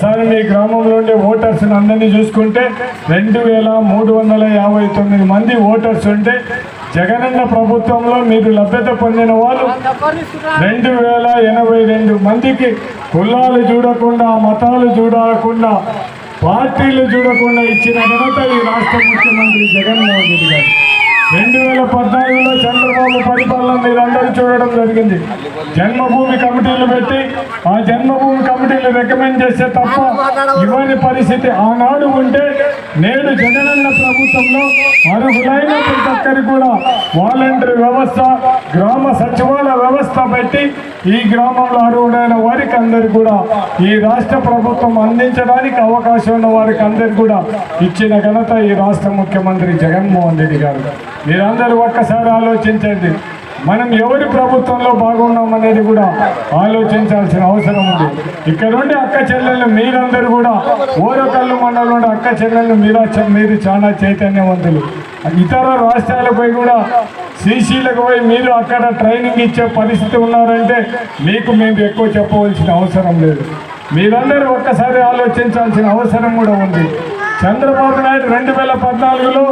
Sir మీ గ్రామంలో ఉండే voters అందరినీ చూసుకుంటే రెండు వేల మూడు వందల యాభై తొమ్మిది మంది ఓటర్స్ ఉంటే జగనన్న ప్రభుత్వంలో మీరు లభ్యత పొందిన వాళ్ళు రెండు వేల ఎనభై రెండు మందికి కులాలు చూడకుండా మతాలు చూడకుండా పార్టీలు చూడకుండా ఇచ్చిన ఘనత ఈ రాష్ట్ర ముఖ్యమంత్రి జగన్మోహన్ రెడ్డి గారు. రెండు వేల పద్నాలుగులో చంద్రబాబు పరిపాలన మీరందరూ చూడడం జరిగింది. జన్మభూమి కమిటీలు పెట్టి ఆ జన్మభూమి కమిటీలు రికమెండ్ చేస్తే తప్ప ఇవ్వని పరిస్థితి ఆనాడు ఉంటే నేడు జగనన్న ప్రభుత్వంలో అర్హులైన ప్రతి ఒక్కరికి కూడా వాలంటరీ వ్యవస్థ గ్రామ సచివాలయ వ్యవస్థ పెట్టి ఈ గ్రామంలో అర్హుడైన వారికి అందరికి కూడా ఈ రాష్ట్ర ప్రభుత్వం అందించడానికి అవకాశం ఉన్న వారికి అందరికి కూడా ఇచ్చిన ఘనత ఈ రాష్ట్ర ముఖ్యమంత్రి జగన్మోహన్ రెడ్డి గారు. మీరందరూ ఒక్కసారి ఆలోచించండి. మనం ఎవరి ప్రభుత్వంలో బాగున్నాం అనేది కూడా ఆలోచించాల్సిన అవసరం ఉంది. ఇక్కడ నుండి అక్క చెల్లెళ్ళు మీరందరూ కూడా ఓరకల్లు మండలంలో అక్క చెల్లెళ్ళు మీరా మీరు చాలా చైతన్యవంతులు. ఇతర రాష్ట్రాలపై కూడా సీసీలకు పోయి మీరు అక్కడ ట్రైనింగ్ ఇచ్చే పరిస్థితి ఉన్నారంటే మీకు మేము ఎక్కువ చెప్పవలసిన అవసరం లేదు. మీరందరూ ఒక్కసారి ఆలోచించాల్సిన అవసరం కూడా ఉంది. చంద్రబాబు నాయుడు రెండు వేల పద్నాలుగులో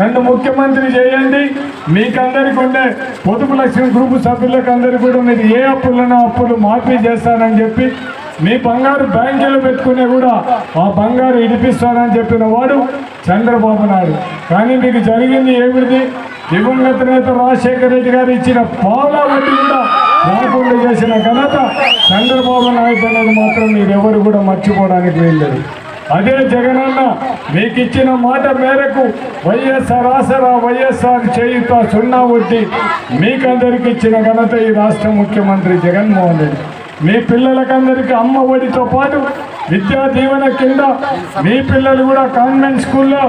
నన్ను ముఖ్యమంత్రి చేయండి. మీకందరికి ఉండే పొదుపు లక్ష్యం గ్రూపు సభ్యులకు అందరికీ కూడా మీరు ఏ అప్పులున్నా అప్పులు మాఫీ చేస్తానని చెప్పి మీ బంగారు బ్యాంకులో పెట్టుకునే కూడా ఆ బంగారు ఇడిపిస్తానని చెప్పిన వాడు చంద్రబాబు నాయుడు. కానీ మీకు జరిగింది ఏమిటి? దివంగత నేత రాజశేఖర రెడ్డి గారు ఇచ్చిన పాలా వడ్డీ కూడా రాకుండా చేసిన ఘనత చంద్రబాబు నాయుడు అనేది మాత్రం మీరెవరు కూడా మర్చిపోవడానికి వీల్లేదు. అదే జగనన్న మీకు ఇచ్చిన మాట మేరకు వైఎస్ఆర్ ఆసరా వైఎస్ఆర్ చేయుత సున్నా వడ్డీ మీకందరికి ఇచ్చిన ఘనత ఈ రాష్ట్ర ముఖ్యమంత్రి జగన్మోహన్ రెడ్డి. మీ పిల్లలకందరికీ అమ్మ ఒడితో పాటు విద్యా దీవెన కింద మీ పిల్లలు కూడా కాన్వెంట్ స్కూల్లో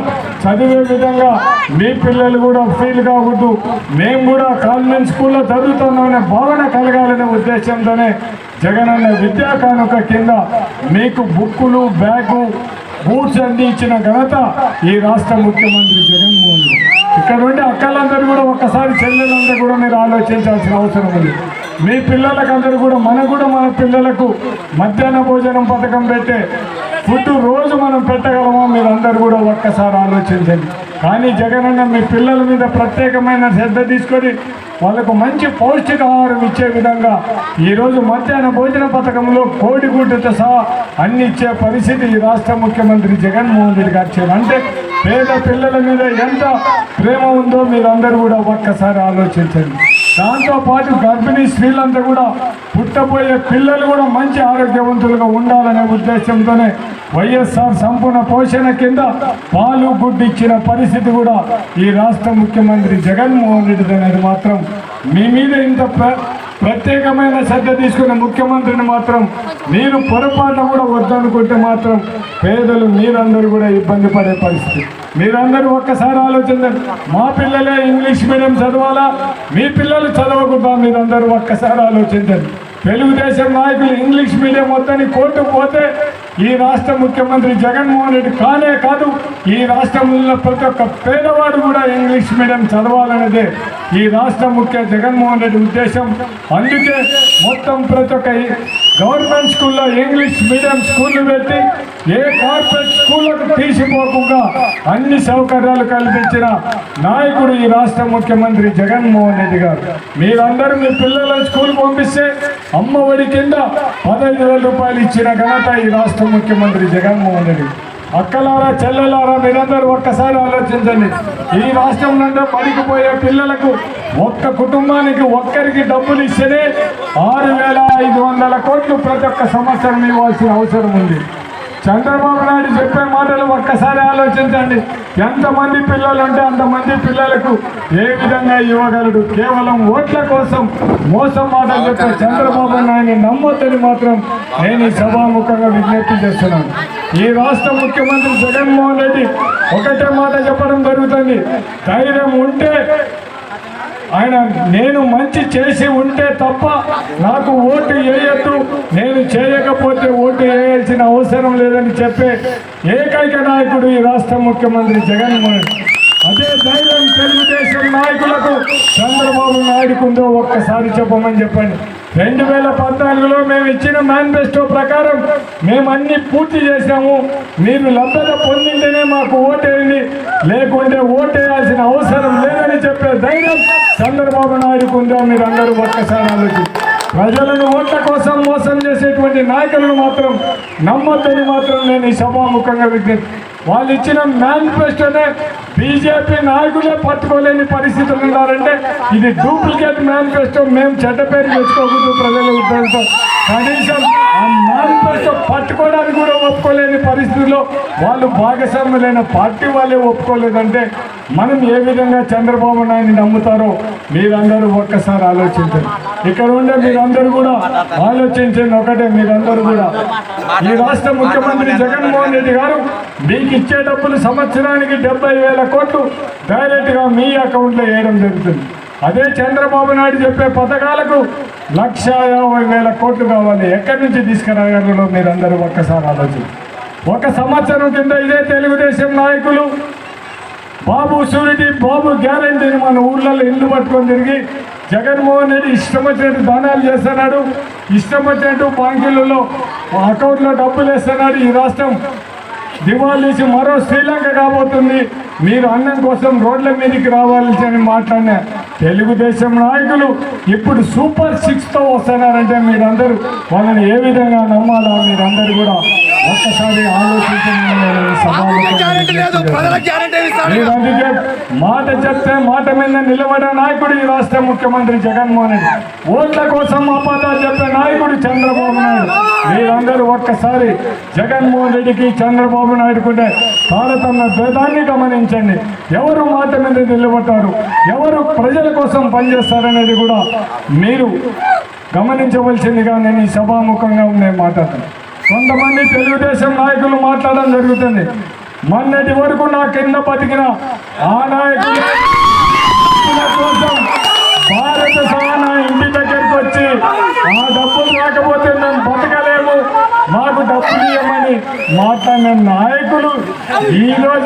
చదివే విధంగా మీ పిల్లలు కూడా ఫీల్ కావద్దు మేము కూడా కాన్వెంట్ స్కూల్లో చదువుతున్నామనే భావన కలగాలనే ఉద్దేశంతోనే జగనన్న విద్యా కానుక కింద మీకు బుక్కులు బ్యాగు బూట్స్ అన్ని ఇచ్చిన ఘనత ఈ రాష్ట్ర ముఖ్యమంత్రి జగన్మోహన్ రెడ్డి. ఇక్కడ ఉండే అక్కలందరూ కూడా ఒక్కసారి చెల్లెలందరూ కూడా మీరు ఆలోచించాల్సిన అవసరం ఉంది. మీ పిల్లలకందరూ కూడా మనకు కూడా మన పిల్లలకు మధ్యాహ్న భోజనం పథకం పెట్టే ఫుడ్ రోజు మనం పెట్టగలమో? మీరందరూ కూడా ఒక్కసారి ఆలోచించండి. కానీ జగనన్న మీ పిల్లల మీద ప్రత్యేకమైన శ్రద్ధ తీసుకొని వాళ్ళకు మంచి పౌష్టికాహారం ఇచ్చే విధంగా ఈరోజు మధ్యాహ్న భోజన పథకంలో కోడిగుడ్డుతో సహా అన్ని ఇచ్చే పరిస్థితి ఈ రాష్ట్ర ముఖ్యమంత్రి జగన్మోహన్ రెడ్డి గారు అంటే పేద పిల్లల మీద ఎంత ప్రేమ ఉందో మీరందరూ కూడా ఒక్కసారి ఆలోచించండి. దాంతో పాటు గర్భిణీ స్త్రీలంతా కూడా పుట్టబోయే పిల్లలు కూడా మంచి ఆరోగ్యవంతులుగా ఉండాలనే ఉద్దేశంతోనే వైఎస్ఆర్ సంపూర్ణ పోషణ కింద పాలు గుడ్డు ఇచ్చిన పరిస్థితి కూడా ఈ రాష్ట్ర ముఖ్యమంత్రి జగన్మోహన్ రెడ్డి అనేది మాత్రం. మీ మీద ఇంత ప్రత్యేకమైన శ్రద్ధ తీసుకున్న ముఖ్యమంత్రిని మాత్రం మీరు పొరపాటు కూడా వద్దనుకుంటే మాత్రం పేదలు మీరందరూ కూడా ఇబ్బంది పడే పరిస్థితి. మీరందరూ ఒక్కసారి ఆలోచించండి మా పిల్లలే ఇంగ్లీష్ మీడియం చదవాలా? మీ పిల్లలు చదవకుండా మీరందరూ ఒక్కసారి ఆలోచించండి. తెలుగుదేశం నాయకులు ఇంగ్లీష్ మీడియం వద్దని కోర్టు పోతే ఈ రాష్ట్ర ముఖ్యమంత్రి జగన్మోహన్ రెడ్డి కానే కాదు ఈ రాష్ట్రంలో ప్రతి ఒక్క పేదవాడు కూడా ఇంగ్లీష్ మీడియం చదవాలనేదే ఈ రాష్ట్ర ముఖ్య జగన్మోహన్ రెడ్డి ఉద్దేశం. అందుకే మొత్తం ప్రతి ఒక్క గవర్నమెంట్ స్కూల్లో ఇంగ్లీష్ మీడియం స్కూళ్ళు పెట్టి ఏ కార్పొరేట్ స్కూళ్ళకు తీసిపోకుండా అన్ని సౌకర్యాలు కల్పించిన నాయకుడు ఈ రాష్ట్ర ముఖ్యమంత్రి జగన్మోహన్ రెడ్డి గారు. మీరందరూ మీ పిల్లలను స్కూల్ పంపిస్తే అమ్మ ఒడి కింద పదహైదు వేల రూపాయలు ఇచ్చిన ఘనత ఈ రాష్ట్ర ముఖ్యమంత్రి జగన్మోహన్ రెడ్డి. అక్కలారా చెల్లెలారా మీరందరూ ఒక్కసారి ఆలోచించండి. ఈ రాష్ట్రం నుండి పడికిపోయే పిల్లలకు ఒక్క కుటుంబానికి ఒక్కరికి డబ్బులు ఇస్తేనే ఆరు వేల ఐదు వందల కోట్లు ప్రతి ఒక్క సంవత్సరం ఇవ్వాల్సిన అవసరం ఉంది. చంద్రబాబు నాయుడు చెప్పే మాటలు ఒక్కసారి ఆలోచించండి. ఎంతమంది పిల్లలు ఉంటే అంతమంది పిల్లలకు ఏ విధంగా ఇవ్వగలడు? కేవలం ఓట్ల కోసం మోసం మాటలు చెప్పే చంద్రబాబు నాయుడిని నమ్మొద్దని మాత్రం నేను ఈ సభాముఖంగా విజ్ఞప్తి చేస్తున్నాను. ఈ రాష్ట్ర ముఖ్యమంత్రి జగన్మోహన్ రెడ్డి ఒకటే మాట చెప్పడం జరుగుతుంది. ధైర్యం ఉంటే ఆయన నేను మంచి చేసి ఉంటే తప్ప నాకు ఓటు వేయద్దు. నేను చేయకపోతే ఓటు వేయాల్సిన అవసరం లేదని చెప్పే ఏకైక నాయకుడు ఈ రాష్ట్ర ముఖ్యమంత్రి జగన్మోహన్ అదే ధైర్యం తెలుగుదేశం నాయకులకు చంద్రబాబు నాయుడుకుందో ఒక్కసారి చెప్పమని చెప్పండి. రెండు వేల పద్నాలుగులో మేము ఇచ్చిన మేనిఫెస్టో ప్రకారం మేము అన్ని పూర్తి చేసాము మీరు లబ్ధత పొందింటేనే మాకు ఓటేయండి. లేకుంటే ఓటేయాల్సిన అవసరం లేదని చెప్పే ధైర్యం చంద్రబాబు నాయుడుకు ఉందో మీరు అందరూ ఒక్కసారి ఆలోచించారు ప్రజలను ఓట్ల కోసం మోసం చేసేటువంటి నాయకులను మాత్రం నమ్మొద్దని మాత్రం నేను ఈ సభాముఖంగా విజ్ఞప్తి వాళ్ళు ఇచ్చిన మేనిఫెస్టోనే బీజేపీ నాయకులే పట్టుకోలేని పరిస్థితులు ఉన్నారంటే ఇది డూప్లికేట్ మేనిఫెస్టో మేము చెడ్డ పేరు తెచ్చుకోకూడదు ప్రజల ఉద్దేశంతో. కనీసం ఆ మేనిఫెస్టో పట్టుకోవడానికి కూడా ఒప్పుకోలేని పరిస్థితుల్లో వాళ్ళు భాగస్వాములైన పార్టీ వాళ్ళే ఒప్పుకోలేదంటే మనం ఏ విధంగా చంద్రబాబు నాయుడిని నమ్ముతారో మీరందరూ ఒక్కసారి ఆలోచించండి. ఇక్కడ ఉండే మీరందరూ కూడా ఆలోచించండి ఒకటే మీరందరూ కూడా. ఈ రాష్ట్ర ముఖ్యమంత్రి జగన్మోహన్ రెడ్డి గారు మీకు ఇచ్చే డబ్బులు సంవత్సరానికి డెబ్బై వేల కోట్లు డైరెక్ట్గా మీ అకౌంట్లో వేయడం జరుగుతుంది. అదే చంద్రబాబు నాయుడు చెప్పే పథకాలకు లక్ష యాభై వేల కోట్లు కావాలి. ఎక్కడి నుంచి తీసుకురాగలరు మీరందరూ? ఒక్కసారి ఆలోచించండి ఒక సంవత్సరం కింద ఇదే తెలుగుదేశం నాయకులు బాబు షూరిటీ బాబు గ్యారంటీని మన ఊర్లలో ఇల్లు పట్టుకొని తిరిగి జగన్మోహన్ రెడ్డి ఇష్టం వచ్చినట్టు దానాలు చేస్తున్నాడు. ఇష్టం వచ్చినట్టు బ్యాంకులలో అకౌంట్లో డబ్బులు వేస్తున్నాడు. ఈ రాష్ట్రం దివాళీసి మరో శ్రీలంక కాబోతుంది. మీరు అన్నం కోసం రోడ్ల మీదకి రావాల్సి అని మాట్లాడిన తెలుగుదేశం నాయకులు ఇప్పుడు సూపర్ సిక్స్తో వస్తున్నారంటే మీరందరూ వాళ్ళని ఏ విధంగా నమ్మాలో మీరందరూ కూడా ఒక్కసారి మాట చెప్తే మాట మీద నిలబడే నాయకుడు ఈ రాష్ట్ర ముఖ్యమంత్రి జగన్మోహన్ రెడ్డి. ఓట్ల కోసం అబద్ధాలు చెప్పే నాయకుడు చంద్రబాబు నాయుడు. మీరందరూ ఒక్కసారి జగన్మోహన్ రెడ్డికి చంద్రబాబు నాయుడుకుంటే తారతమ్య భేదాన్ని గమనించండి. ఎవరు మాట మీద నిలబడతారు ఎవరు ప్రజల కోసం పనిచేస్తారనేది కూడా మీరు గమనించవలసిందిగా నేను ఈ సభాముఖంగా నేను మాట్లాడతాను కొంతమంది తెలుగుదేశం నాయకులు మాట్లాడడం జరుగుతుంది. మొన్నటి వరకు నా కింద బతికిన ఆ నాయకులు కోసం భారత సహాన ఇంటి దగ్గరికి వచ్చి ఆ డబ్బులు రాకపోతే మేము బతకలేము మాకు డబ్బులు ఇవ్వమని మాట్లాడిన నాయకులు ఈ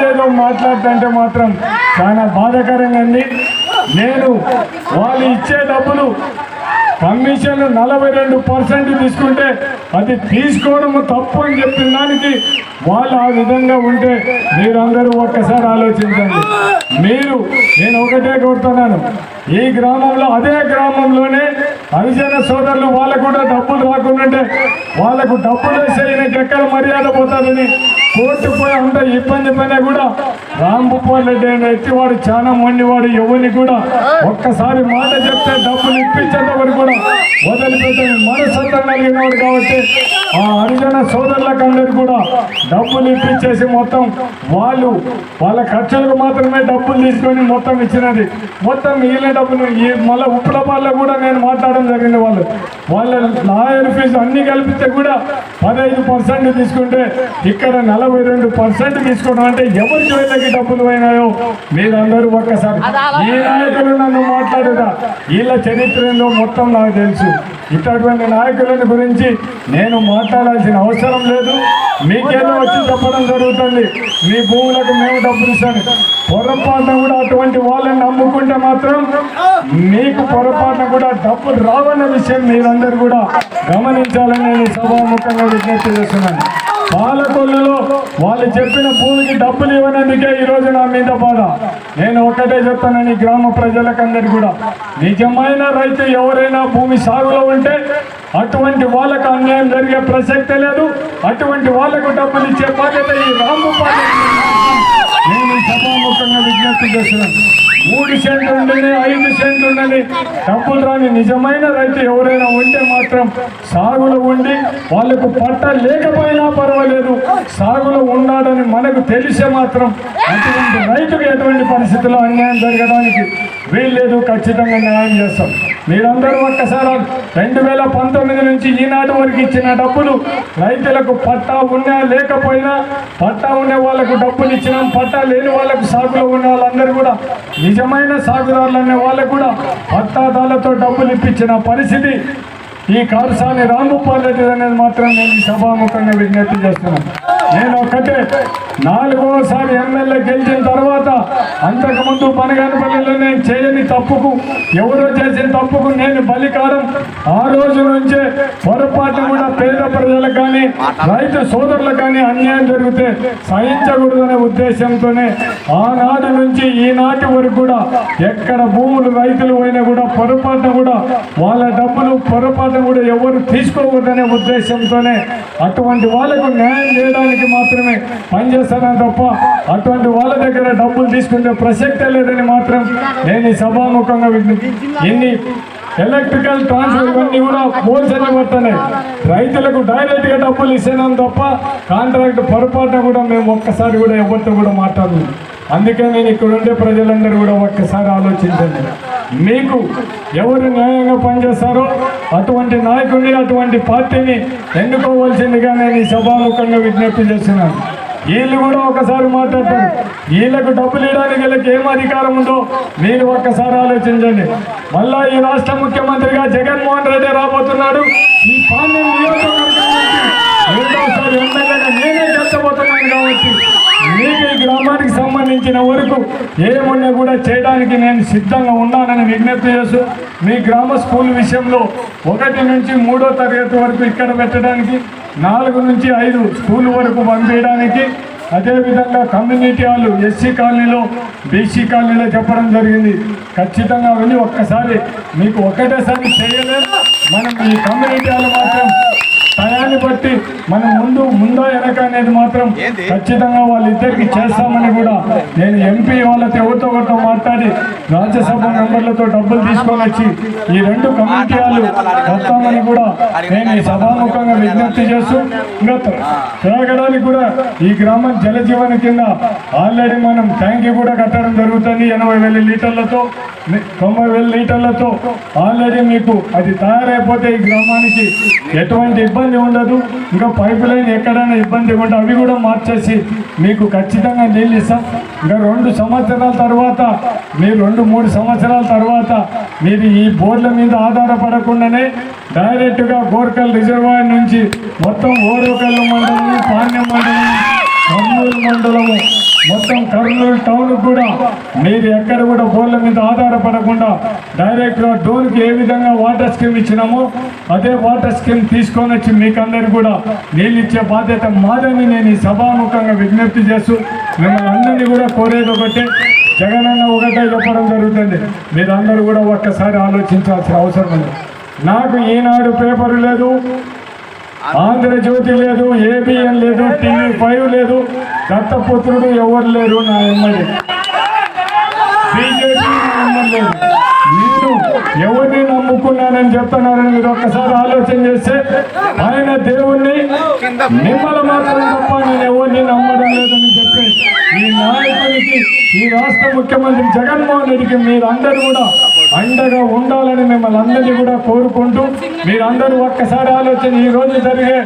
ఏదో మాట్లాడుతుంటే మాత్రం చాలా బాధాకరంగా నేను వాళ్ళు ఇచ్చే డబ్బులు కమిషన్ నలభై రెండు పర్సెంట్ తీసుకుంటే అది తీసుకోవడం తప్పు అని చెప్పిన దానికి వాళ్ళు ఆ విధంగా ఉంటే మీరందరూ ఒక్కసారి ఆలోచించండి. మీరు నేను ఒకటే కోరుతున్నాను. ఈ గ్రామంలో అదే గ్రామంలోనే హరిజన సోదరులు వాళ్ళకు కూడా డబ్బులు రాకుండా వాళ్ళకు డబ్బులు వేసే ఈయనకి ఎక్కడ మర్యాద పోతుందని కోర్టు పోయి ఇబ్బంది పైన కూడా రాంభూపాల్ రెడ్డి అనే ఎత్తివాడు చాలా మొండివాడు ఎవరిని కూడా ఒక్కసారి మాట చెప్తే డబ్బులు ఇప్పించేటప్పుడు కూడా వదిలిపెట్టని మనసంతా కలిగినవాడు కాబట్టి ఆ హరిజన సోదరులకు కూడా డబ్బులు ఇప్పించేసి మొత్తం వాళ్ళు వాళ్ళ ఖర్చులకు మాత్రమే డబ్బులు తీసుకొని మొత్తం ఇచ్చినది. మొత్తం మిగిలిన డబ్బులు ఈ మళ్ళీ ఉప్పులపాల్లో కూడా నేను మాట్లాడడం జరిగింది వాళ్ళు. వాళ్ళ లాయర్ ఫీజు అన్ని కలిపితే కూడా పదహైదు పర్సెంట్ తీసుకుంటే ఇక్కడ నలభై రెండు పర్సెంట్ తీసుకోవడం అంటే ఎవరి జోళ్ళకి డబ్బులు పోయినాయో మీరందరూ ఒక్కసారి ఈ నాయకులు నన్ను మాట్లాడదా వీళ్ళ చరిత్ర ఏందో మొత్తం నాకు తెలుసు. ఇటువంటి నాయకులని గురించి నేను మాట్లాడాల్సిన అవసరం లేదు. మీకేదో వచ్చి చెప్పడం జరుగుతుంది. మీ భూములకు మేము డబ్బులు ఇస్తాను పొరపాటున కూడా అటువంటి వాళ్ళని నమ్ముకుంటే మాత్రం మీకు పొరపాటున కూడా డబ్బులు రావన్న విషయం మీరందరూ కూడా గమనించాలని నేను సభాముఖంగా విజ్ఞప్తి చేస్తున్నాను. పాలకొల్లులో వాళ్ళు చెప్పిన భూమికి డబ్బులు ఇవ్వనందుకే ఈరోజు నా మీద బాధ. నేను ఒక్కటే చెప్తానని గ్రామ ప్రజలకందరికీ కూడా. నిజమైన రైతు ఎవరైనా భూమి సాగులో ఉంటే అటువంటి వాళ్ళకు అన్యాయం జరిగే ప్రసక్తే లేదు. అటువంటి వాళ్ళకు డబ్బులు ఇచ్చే బాధ్యత ఈ రాము నేను సభాముఖంగా విజ్ఞప్తి చేస్తున్నాను మూడు సెంట్లు ఉండని ఐదు సెంట్లు ఉండని డబ్బులు రాని నిజమైన రైతు ఎవరైనా ఉంటే మాత్రం సాగులో ఉండి వాళ్ళకు పట్ట లేకపోయినా పర్వాలేదు. సాగులో ఉన్నాడని మనకు తెలిసే మాత్రం అటువంటి రైతుకు ఎటువంటి పరిస్థితుల్లో అన్యాయం జరగడానికి వీల్లేదు ఖచ్చితంగా న్యాయం చేస్తాం. మీరందరూ ఒక్కసారి రెండు వేల పంతొమ్మిది నుంచి ఈనాటి వరకు ఇచ్చిన డబ్బులు రైతులకు పట్టా ఉన్నా లేకపోయినా పట్టా ఉండే వాళ్ళకు డబ్బులు ఇచ్చినాం పట్టా లేని వాళ్ళకు సాగులో ఉన్న వాళ్ళందరూ కూడా నిజమైన సాగుదారులు అనే వాళ్ళకు కూడా పట్టాదారులతో డబ్బులు ఇప్పించిన పరిస్థితి ఈ కారుసాని రాంభూపాల్ రెడ్డి అనేది మాత్రం నేను ఈ సభాముఖంగా విజ్ఞప్తి చేస్తున్నాను. నేను ఒక్కటే నాలుగోసారి ఎమ్మెల్యే గెలిచిన తర్వాత అంతకుముందు పనగానపల్లిలో నేను చేయని తప్పుకు ఎవరో చేసిన తప్పుకు నేను బలికారం. ఆ రోజు నుంచే పొరపాటు కూడా పేద ప్రజలకు కానీ రైతు సోదరులకు కానీ అన్యాయం జరిగితే సహించకూడదనే ఉద్దేశంతోనే ఆనాటి నుంచి ఈనాటి వరకు కూడా ఎక్కడ భూములు రైతులు పోయినా కూడా పొరపాటున కూడా వాళ్ళ డబ్బులు పొరపాటున కూడా ఎవరు తీసుకోకూడదనే ఉద్దేశంతోనే అటువంటి వాళ్ళకు న్యాయం చేయడానికి మాత్రమే పనిచేస్తానని తప్ప అటువంటి వాళ్ళ దగ్గర డబ్బులు తీసుకునే ప్రసక్తే లేదని మాత్రం నేను ఈ సభాముఖంగా ఇన్ని ఎలక్ట్రికల్ ట్రాన్స్ఫర్ ఇవన్నీ కూడా హోల్సేల్ పడుతున్నాయి రైతులకు డైరెక్ట్గా డబ్బులు ఇస్తున్నాం తప్ప కాంట్రాక్ట్ పొరపాటున కూడా మేము ఒక్కసారి కూడా ఎవరితో కూడా మాట్లాడలేదు అందుకే నేను ఇక్కడ ఉండే ప్రజలందరూ కూడా ఒక్కసారి ఆలోచించండి. మీకు ఎవరు న్యాయంగా పనిచేస్తారో అటువంటి నాయకుడిని అటువంటి పార్టీని ఎన్నుకోవాల్సిందిగా నేను ఈ సభాముఖంగా విజ్ఞప్తి చేస్తున్నాను. వీళ్ళు కూడా ఒకసారి మాట్లాడతారు. వీళ్ళకు డబ్బులు ఇవ్వడానికి వీళ్ళకి ఏం అధికారం ఉందో మీరు ఒక్కసారి ఆలోచించండి. మళ్ళా ఈ రాష్ట్ర ముఖ్యమంత్రిగా జగన్మోహన్ రెడ్డి రాబోతున్నాడు. ఈ పాండ్యం నియోజకవర్గం సంబంధించిన వరకు ఏమున్నా కూడా చేయడానికి నేను సిద్ధంగా ఉన్నానని విజ్ఞప్తి చేస్తూ మీ గ్రామ స్కూల్ విషయంలో ఒకటి నుంచి మూడో తరగతి వరకు ఇక్కడ పెట్టడానికి నాలుగు నుంచి ఐదు స్కూల్ వరకు పంపించడానికి అదేవిధంగా కమ్యూనిటీ హాల్ ఎస్సీ కాలనీలో బీసీ కాలనీలో చెప్పడం జరిగింది. ఖచ్చితంగా వెళ్ళి ఒక్కసారి మీకు ఒకటేసారి చేయలేదు మనం ఈ కమ్యూనిటీ హాల్ మాత్రం టయాన్ని బట్టి మనం ముందు ముందో వెనక అనేది మాత్రం ఖచ్చితంగా వాళ్ళిద్దరికి చేస్తామని కూడా నేను ఎంపీ వాళ్ళతో ఎవరితో ఒకరితో మాట్లాడి రాజ్యసభ మెంబర్లతో డబ్బులు తీసుకొని వచ్చి ఈ రెండు కమిటీలు వస్తామని కూడా నేను ఈ సభాముఖంగా విజ్ఞప్తి చేస్తూ ఇంకా త్రాగడానికి కూడా ఈ గ్రామం జలజీవన కింద ఆల్రెడీ మనం ట్యాంకీ కూడా కట్టడం జరుగుతుంది ఎనభై వేల లీటర్లతో. తొంభై వేల లీటర్లతో ఆల్రెడీ మీకు అది తయారైపోతే ఈ గ్రామానికి ఎటువంటి ఇబ్బంది ఉండదు. ఇంకా పైప్ లైన్ ఎక్కడైనా ఇబ్బంది ఉంటే అవి కూడా మార్చేసి మీకు ఖచ్చితంగా నీళ్ళు ఇస్తాం. ఇంకా రెండు సంవత్సరాల తర్వాత మీరు రెండు మూడు సంవత్సరాల తర్వాత మీరు ఈ బోర్ల మీద ఆధారపడకుండానే డైరెక్ట్గా గోర్కల్ రిజర్వాయర్ నుంచి మొత్తం ఓరోకల్లు మండలం పాణ్యం మండలం కర్నూలు మండలము మొత్తం కర్నూలు టౌన్ కూడా మీరు ఎక్కడ కూడా బోర్ల మీద ఆధారపడకుండా డైరెక్ట్గా డోన్కి ఏ విధంగా వాటర్ స్కీమ్ ఇచ్చినామో అదే వాటర్ స్కీమ్ తీసుకొని వచ్చి మీకు అందరు కూడా నీళ్ళు ఇచ్చే బాధ్యత మాదని నేను ఈ సభాముఖంగా విజ్ఞప్తి చేస్తూ మిమ్మల్ని అందరినీ కూడా కోరేది ఒకటే జగనన్న ఒకటే చెప్పడం జరుగుతుంది. మీరు అందరూ కూడా ఒక్కసారి ఆలోచించాల్సిన అవసరం ఉంది. నాకు ఈనాడు పేపర్ లేదు ఆంధ్రజ్యోతి లేదు ఏబిఎన్ లేదు టీవీ ఫైవ్ లేదు. దత్తపుత్రుడు ఎవరు లేరు నా ఎమ్మెల్యే. బీజేపీ మీరు ఎవరిని నమ్ముకున్నానని చెప్తున్నారని మీరు ఒక్కసారి ఆలోచన చేస్తే ఆయన దేవుణ్ణి మిమ్మల్ని మాత్రం తప్ప నేను ఎవరిని నమ్మడం లేదని చెప్పి ఈ నాయకునికి ఈ రాష్ట్ర ముఖ్యమంత్రి జగన్మోహన్ రెడ్డికి మీరందరూ కూడా అండగా ఉండాలని మిమ్మల్ని అందరినీ కూడా కోరుకుంటూ మీరందరూ ఒక్కసారి ఆలోచన ఈ రోజు జరిగే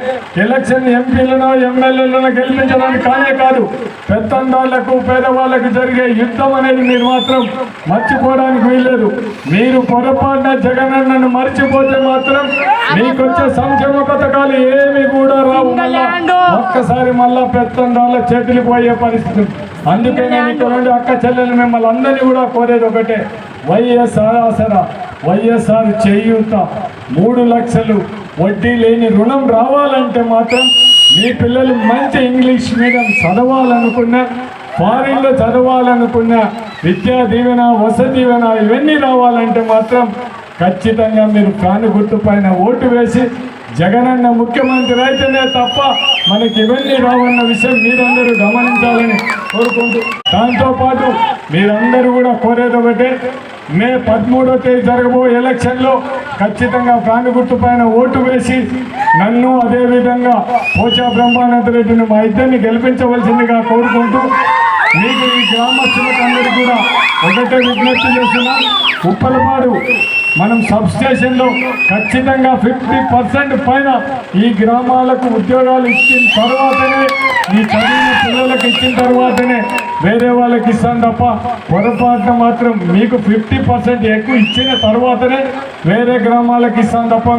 ఎలక్షన్ ఎంపీలను ఎమ్మెల్యేలను గెలిపించడానికి కానే కాదు పెత్తందాళ్ళకు పేదవాళ్ళకు జరిగే యుద్ధం అనేది మీరు మాత్రం మర్చిపోవడానికి వీల్లేదు. మీరు పొరపాటున జగనన్నను మర్చిపోతే మాత్రం మీకు వచ్చే సంక్షేమ పథకాలు ఏమి కూడా రావు. మళ్ళా ఒక్కసారి మళ్ళా పెత్తందాళ్ళ చేతులు పోయే పరిస్థితి. అందుకే నేను ఇక్కడ నుండి అక్క చెల్లెలు మిమ్మల్ని అందరినీ కూడా కోరేది ఒకటే. వైఎస్ఆర్ ఆసరా వైఎస్ఆర్ చేయూత. మూడు లక్షలు వడ్డీ లేని రుణం రావాలంటే మాత్రం మీ పిల్లలు మంచి ఇంగ్లీష్ మీడియం చదవాలనుకున్నా ఫారిన్లో చదవాలనుకున్న విద్యా దీవెన వసతి దీవెన ఇవన్నీ రావాలంటే మాత్రం ఖచ్చితంగా మీరు ప్రాణ గుర్తు పైన ఓటు వేసి జగనన్న ముఖ్యమంత్రి అయితేనే తప్ప మనకి ఇవన్నీ రావన్న విషయం మీరందరూ గమనించాలని కోరుకుంటూ దాంతోపాటు మీరందరూ కూడా కోరేది ఒకటే మే పదమూడో తేదీ జరగబోయే ఎలక్షన్లో ఖచ్చితంగా ప్రాణి గుర్తు పైన ఓటు వేసి నన్ను అదేవిధంగా పోచా బ్రహ్మానంద రెడ్డిని మా ఇద్దరిని గెలిపించవలసిందిగా కోరుకుంటూ మీకు ఈ గ్రామస్తులకు అందరూ కూడా ఒకటే విజ్ఞప్తి చేస్తున్నాం ఉప్పలపాడు మనం సబ్స్టేషన్లో ఖచ్చితంగా ఫిఫ్టీ పర్సెంట్ పైన ఈ గ్రామాలకు ఉద్యోగాలు ఇచ్చిన తర్వాతనే ఈ చదివిన పిల్లలకు ఇచ్చిన తర్వాతనే వేరే వాళ్ళకి ఇస్తాను తప్ప పొరపాటున మాత్రం మీకు ఫిఫ్టీ పర్సెంట్ ఎక్కువ ఇచ్చిన తర్వాతనే వేరే గ్రామాలకు ఇస్తాను తప్ప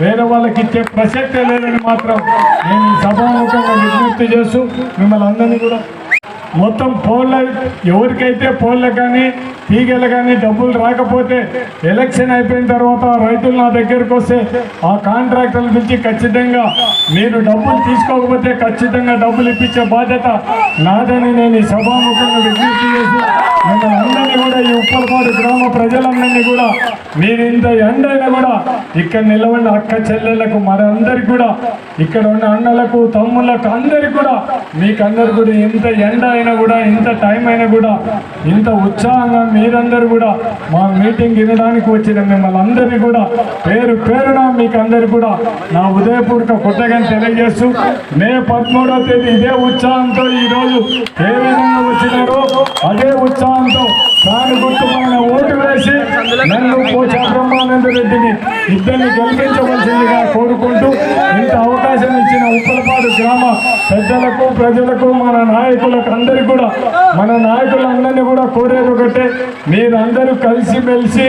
వేరే వాళ్ళకి ఇచ్చే ప్రసక్తే లేదని మాత్రం నేను ఈ సభాముఖంగా విజ్ఞప్తి చేస్తూ మిమ్మల్ని అందరినీ కూడా మొత్తం పోల్ల ఎవరికైతే పోల్ల కానీ తీగలు కానీ డబ్బులు రాకపోతే ఎలక్షన్ అయిపోయిన తర్వాత రైతులు నా దగ్గరకు వస్తే ఆ కాంట్రాక్టర్లు పిలిచి ఖచ్చితంగా మీరు డబ్బులు తీసుకోకపోతే ఖచ్చితంగా డబ్బులు ఇప్పించే బాధ్యత నాదని నేను సభాముఖంగా విజ్ఞప్తి చేసి మిమ్మల్ని అందరినీ కూడా ఈ ఉప్పలపాడు గ్రామ ప్రజలందరినీ కూడా మీరు ఇంత ఎండైనా కూడా ఇక్కడ నిలబడిన అక్క చెల్లెళ్ళకు మరందరికి కూడా. ఇక్కడ ఉన్న అన్నలకు తమ్ముళ్ళకు అందరికి కూడా మీకు అందరు కూడా ఇంత ఎండ అయినా కూడా ఇంత టైం అయినా కూడా ఇంత ఉత్సాహంగా మీరందరూ కూడా మా మీటింగ్ వినడానికి వచ్చిన మిమ్మల్ని అందరినీ కూడా పేరు పేరున మీకు అందరు కూడా నా ఉదయపూర్వక కొత్తగా తెలియజేస్తూ మే పదమూడవ తేదీ ఇదే ఉత్సాహంతో ఈ రోజు ఏ విధంగా వచ్చినారో అదే ఉత్సాహంతో దాని గుర్తుపైన ఓటు వేసి నన్ను పోచా బ్రహ్మానంద రెడ్డిని ఇద్దరిని గెలిపించవలసిందిగా కోరుకుంటూ ఇంత అవకాశం ఇచ్చిన ఉప్పలపాడు గ్రామ పెద్దలకు ప్రజలకు మన నాయకులకు అందరికీ కూడా మన నాయకులందరినీ కూడా కోరేది ఒకటే మీరందరూ కలిసిమెలిసి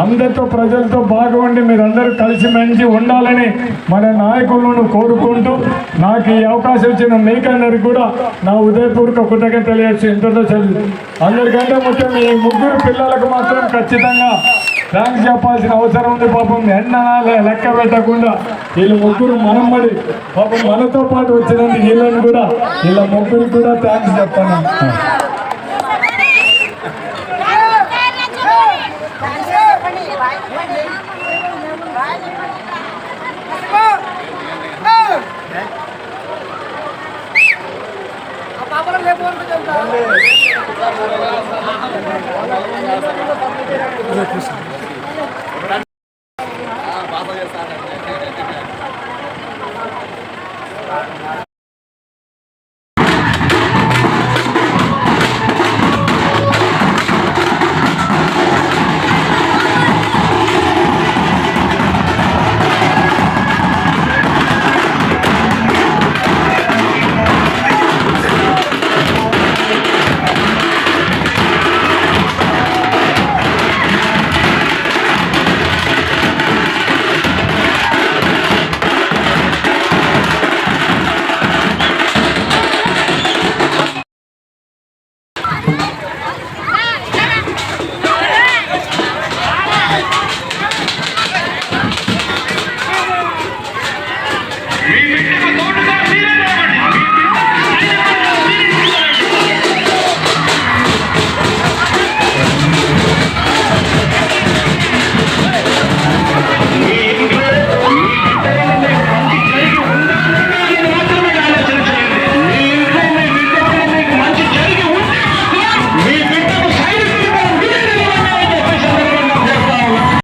అందరితో ప్రజలతో బాగుండి మీరందరూ కలిసిమెలిసి ఉండాలని మన నాయకులను కోరుకుంటూ నాకు ఈ అవకాశం ఇచ్చిన మీకందరికి కూడా నా ఉదయపూర్వక కృతజ్ఞత తెలియచ్చు ఇంతతో చదివి అందరికంటే ముఖ్యం ఈ ముగ్గురు పిల్లలకు మాత్రం ఖచ్చితంగా థ్యాంక్స్ చెప్పాల్సిన అవసరం ఉంది. పాపం ఎండనాలే లెక్క పెట్టకుండా వీళ్ళు ముగ్గురు మనం మరి పాపం మనతో పాటు వచ్చినందుకు వీళ్ళని కూడా వీళ్ళ ముగ్గురికి కూడా థ్యాంక్స్ చెప్తాను কৃষ্ণ